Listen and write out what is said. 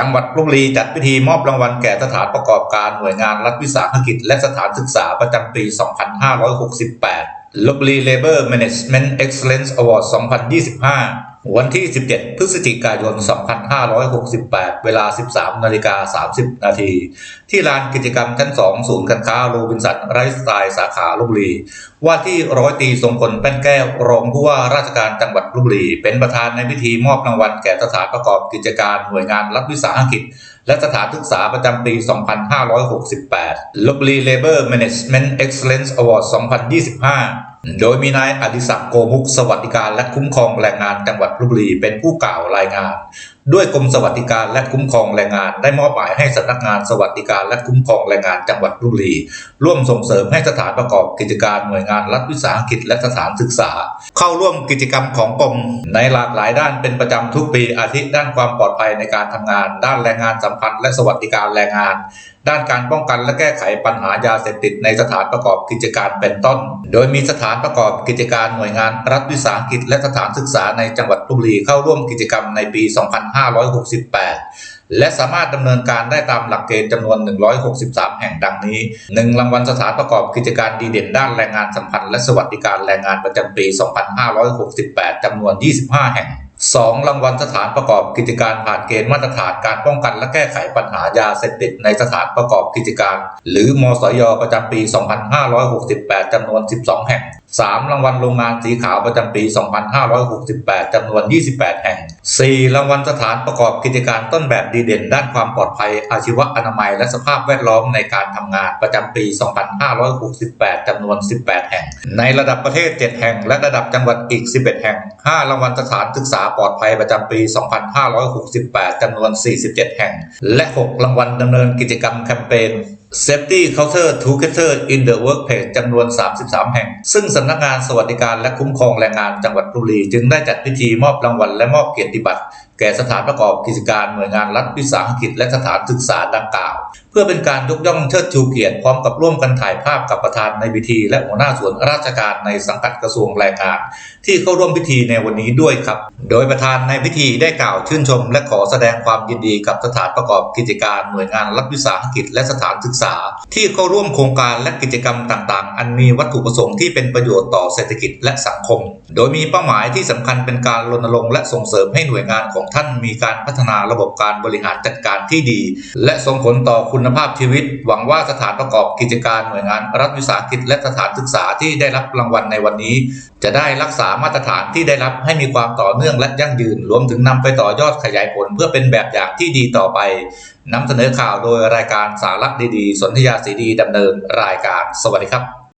จังหวัดลบบุรีจัดพิธีมอบรางวัลแก่สถานประกอบการหน่วยงานรัฐวิสาหกิจ และสถานศึกษาประจำปี 2568ลบบุรี Labor Management Excellence Award 2025 วันที่ 17 พฤศจิกายน 2568 เวลา 13 นาฬิกา 30 นาที ที่ลานกิจกรรมชั้น 2 ศูนย์การค้าโรบินสันไรฟ์สไตล์สาขาลบบุรี ว่าที่ร้อยตีทรงพลแป้นแก้ว รองผู้ว่าราชการจังหวัดลบบุรี เป็นประธานในพิธีมอบรางวัลแก่สถานประกอบกิจการหน่วยงานรัฐวิสาหกิจ และสถานศึกษาประจำปี 2568ลบบุรี Labor Management Excellence Award 2025 โดยมีนายอดิศักดิ์โกมุกสวัสดิการและคุ้มครองแรงงานจังหวัดลบบุรีเป็นผู้กล่าวรายงาน ด้วยกรมสวัสดิการและคุ้มครองแรงงาน ได้มอบหมายให้สำนักงานสวัสดิการและคุ้มครองแรงงานจังหวัดลบบุรี ร่วมส่งเสริมให้สถานประกอบกิจการหน่วยงานรัฐวิสาหกิจและสถานศึกษา เข้าร่วมกิจกรรมของกรมในหลากหลายด้านเป็นประจำทุกปีอาทิด้านความปลอดภัยในการทำงาน ด้านแรงงานสัมพันธ์และสวัสดิการแรงงานด้านการป้องกันและแก้ไขปัญหายาเสพติดในสถานประกอบกิจการเป็นต้น โดยมีสถานประกอบกิจการหน่วยงานรัฐวิสาหกิจและสถานศึกษาในจังหวัดลบบุรีเข้าร่วมกิจกรรมในปี 2568และสามารถดำเนินการได้ตามหลักเกณฑ์จำนวน 163 แห่งดังนี้ 1 รางวัลสถานประกอบกิจการดีเด่นด้านแรงงานสัมพันธ์และสวัสดิการแรงงานประจำปี 2568 จำนวน 25 แห่ง 2. รางวัลสถานประกอบกิจการผ่านเกณฑ์มาตรฐานการป้องกันและแก้ไขปัญหายาเสพติดในสถานประกอบกิจการ หรือมสยประจำปี 2568 จำนวน 12 แห่ง 3. รางวัลโรงงานสีขาวประจำปี 2568 จำนวน 28 แห่ง 4. รางวัลสถานประกอบกิจการต้นแบบดีเด่น ด้านความปลอดภัยอาชีวะอนามัยและสภาพแวดล้อมในการทำงานประจำปี 2568 จำนวน 18 แห่ง ในระดับประเทศ 7 แห่ง และระดับจังหวัดอีก 11 แห่ง 5 รางวัลสถานศึกษาปลอดภัยประจำปี 2568จำนวน 47 แห่ง และ 6 รางวัลดำเนินกิจกรรมแคมเปญ Safety Culture Together in the Workplace จำนวน 33 แห่ง ซึ่งสำนักงานสวัสดิการและคุ้มครองแรงงานจังหวัดปุรี จึงได้จัดพิธีมอบรางวัลและมอบเกียรติบัตร แก่สถานประกอบกิจการหน่วยงานรัฐวิสาหกิจและสถานศึกษาดังกล่าว เพื่อเป็นการยกย่องเชิดชูเกียรติพร้อมกับร่วมกันถ่ายภาพกับประธานในพิธี และหัวหน้าส่วนราชการในสังกัดกระทรวงแรงงาน ที่เข้าร่วมพิธีในวันนี้ด้วยครับ โดยประธานในพิธีได้กล่าวชื่นชม และขอแสดงความยินดีกับสถานประกอบกิจการหน่วยงานรัฐวิสาหกิจและสถานศึกษา ที่เข้าร่วมโครงการและกิจกรรมต่าง ๆ อันมีวัตถุประสงค์ที่เป็นประโยชน์ต่อเศรษฐกิจและสังคม โดยมีเป้าหมายที่สำคัญเป็นการรณรงค์และส่งเสริมให้หน่วยงานของท่านมีการพัฒนาระบบการบริหารจัดการที่ดี และส่งผลต่อคุณภาพชีวิต หวังว่าสถานประกอบกิจการหน่วยงานรัฐวิสาหกิจและสถานศึกษาที่ได้รับรางวัลในวันนี้ จะได้รักษามาตรฐานที่ได้รับให้มีความต่อเนื่องและยั่งยืน รวมถึงนำไปต่อยอดขยายผล เพื่อเป็นแบบอย่างที่ดีต่อไปนำเสนอข่าวโดยรายการสาระดีๆ สนธยาสีดีดำเนินรายการ สวัสดีครับ